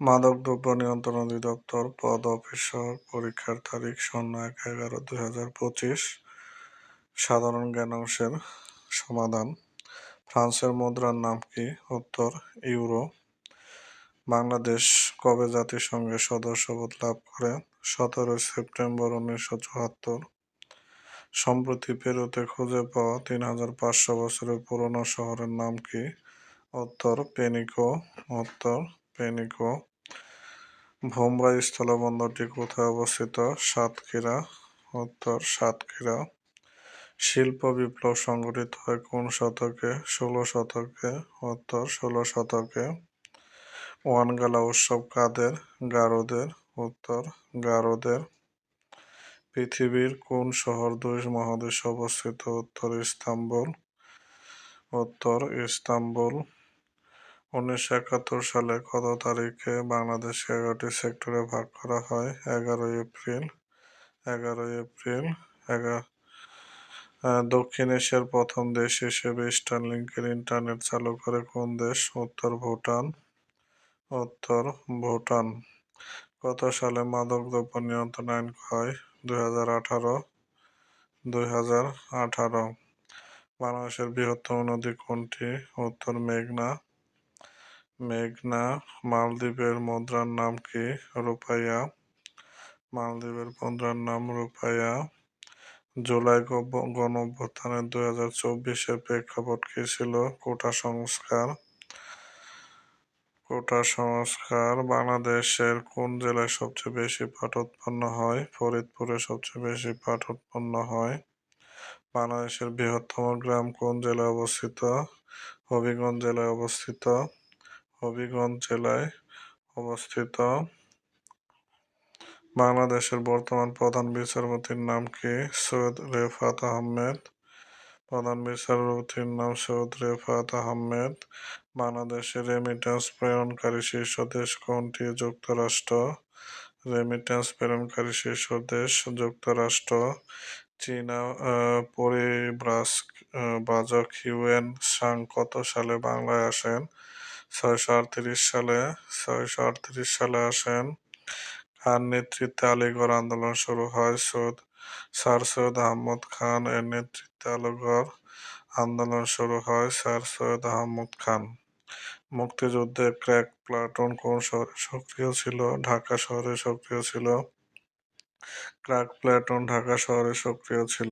মাদকদ্রব্য নিয়ন্ত্রণ অধিদপ্তর পদ অফিসার পরীক্ষার তারিখ শূন্য এক এগারো দুই হাজার পঁচিশ। সাধারণ জ্ঞান অংশের সমাধান। ফ্রান্সের মুদ্রার নাম কি? উত্তর, ইউরো। বাংলাদেশ কবে জাতিসংঘের সদস্যপদ লাভ করে? সতেরোই সেপ্টেম্বর উনিশশো চুয়াত্তর। সম্প্রতি পেরুতে খুঁজে পাওয়া তিন হাজার পাঁচশো বছরের পুরনো শহরের নাম কি? উত্তর, পেনিকো। উত্তর, পেনিকো। ভোমরা স্থলবন্দরটি কোথায় অবস্থিত? সাতক্ষীরা। উত্তর, সাতক্ষীরা। শিল্প বিপ্লব সংগঠিত হয় কোন শতকে? ষোলো শতকে। উত্তর, ষোলো শতকে। ওয়ানগালা উৎসব কাদের? গারোদের। উত্তর, গারোদের। পৃথিবীর কোন শহর দুই মহাদেশে অবস্থিত? উত্তর, ইস্তাম্বুল। উত্তর, ইস্তাম্বুল। উনিশশো একাত্তর সালে কত তারিখে বাংলাদেশকে এগারোটি সেক্টরে ভাগ করা হয়? এগারোই এপ্রিল এগারোই এপ্রিল এগারো দক্ষিণ এশিয়ার প্রথম দেশ হিসেবে স্টারলিংকের ইন্টারনেট চালু করে কোন দেশ? উত্তর ভুটান উত্তর ভুটান। কত সালে মাদকদ্রব্য নিয়ন্ত্রণ আইন হয়? দুই হাজার আঠারো, দুই হাজার আঠারো। বাংলাদেশের বৃহত্তম নদী কোনটি? উত্তর মেঘনা মেঘনা মালদ্বীপের মুদ্রার নাম কি? রূপাইয়া। মালদ্বীপের মুদ্রার নাম রূপাইয়া। জুলাই গণ অভ্যুত্থানের দুই হাজার চব্বিশের প্রেক্ষাপট কি ছিল? কোটা সংস্কার। কোটা সংস্কার বাংলাদেশের কোন জেলায় সবচেয়ে বেশি পাট উৎপন্ন হয়? ফরিদপুরে সবচেয়ে বেশি পাট উৎপন্ন হয়। বাংলাদেশের বৃহত্তম গ্রাম কোন জেলায় অবস্থিত? হবিগঞ্জ জেলায় অবস্থিত। হবিগঞ্জ জেলায় অবস্থিত। বাংলাদেশের বর্তমান প্রধান বিচারপতির নাম কি? সৈয়দ রেফাত আহমেদ। প্রধান বিচারপতির নাম সৈয়দ রেফাত আহমেদ। বাংলাদেশের রেমিটেন্স প্রেরণকারী শীর্ষ দেশ কোনটি? যুক্তরাষ্ট্র। রেমিটেন্স প্রেরণকারী শীর্ষ দেশ যুক্তরাষ্ট্র। চীনা পরিব্রাস বাজক হিউয়েন সাং কত সালে বাংলায় আসেন? ছয়শো আটত্রিশ সালে, ছয়শো আটত্রিশ সালে আসেন। খান নেতৃত্বে আলিগড় আন্দোলন শুরু হয়। সৈয়দ স্যার সৈয়দ আহমদ খান এর নেতৃত্বে আলিগড় আন্দোলন শুরু হয়। স্যার সৈয়দ আহমদ খান মুক্তিযুদ্ধে ক্র্যাক প্লাটুন কোন শহরে সক্রিয় ছিল? ঢাকা শহরে সক্রিয় ছিল। ক্র্যাক প্লাটুন ঢাকা শহরে সক্রিয় ছিল।